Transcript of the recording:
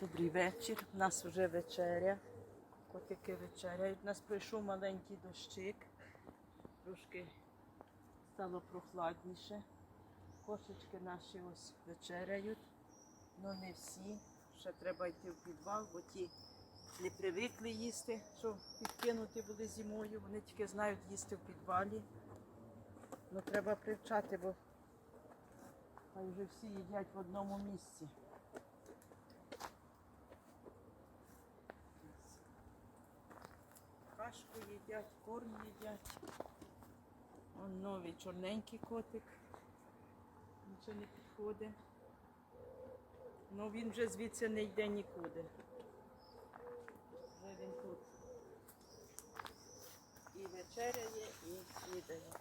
Добрий вечір. У нас вже вечеря. Котики вечеряють. У нас прийшов маленький дощик. Трошки стало прохладніше. Кошечки наші ось вечеряють. Ну не всі. Ще треба йти в підвал, бо ті не привикли їсти, що підкинуті були зимою. Вони тільки знають їсти в підвалі. Ну треба привчати, бо вже всі їдять в одному місці. Кашку їдять, корм їдять. Он новий чорненький котик. Нічого не підходить. Ну він вже звідси не йде нікуди. Вже він тут. І вечеряє, і снідає.